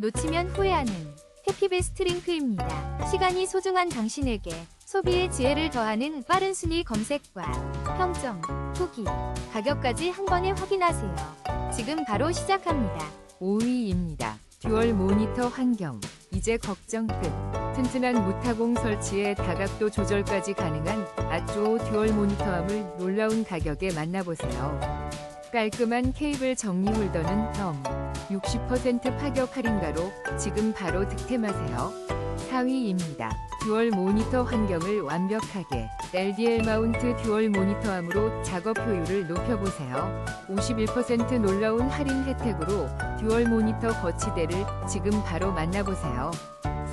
놓치면 후회하는 해피베스트 링크입니다. 시간이 소중한 당신에게 소비의 지혜를 더하는 빠른 순위 검색과 평점, 후기, 가격까지 한 번에 확인하세요. 지금 바로 시작합니다. 5위입니다. 듀얼 모니터 환경. 이제 걱정 끝. 튼튼한 무타공 설치에 다각도 조절까지 가능한 아쪼 듀얼 모니터함을 놀라운 가격에 만나보세요. 깔끔한 케이블 정리 홀더는 덤. 60% 파격 할인가로 지금 바로 득템하세요. 4위입니다. 듀얼 모니터 환경을 완벽하게 LDL 마운트 듀얼 모니터함으로 작업 효율을 높여보세요. 51% 놀라운 할인 혜택으로 듀얼 모니터 거치대를 지금 바로 만나보세요.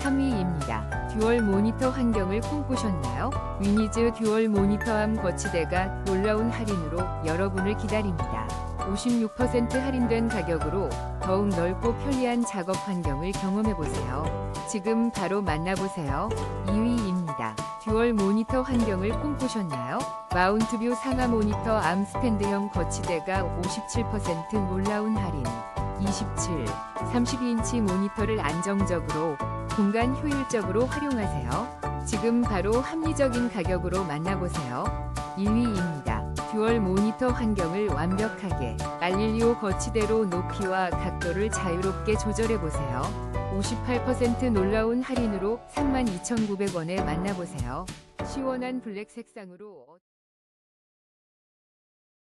3위입니다. 듀얼 모니터 환경을 꿈꾸셨나요? 위니즈 듀얼 모니터함 거치대가 놀라운 할인으로 여러분을 기다립니다. 56% 할인된 가격으로 더욱 넓고 편리한 작업 환경을 경험해보세요. 지금 바로 만나보세요. 2위입니다. 듀얼 모니터 환경을 꿈꾸셨나요? 마운트뷰 상하 모니터 암 스탠드형 거치대가 57% 놀라운 할인. 27, 32인치 모니터를 안정적으로 공간 효율적으로 활용하세요. 지금 바로 합리적인 가격으로 만나보세요. 1위입니다. 듀얼 모니터 환경을 완벽하게 알릴리오 거치대로 높이와 각도를 자유롭게 조절해보세요. 58% 놀라운 할인으로 32,900원에 만나보세요. 시원한 블랙 색상으로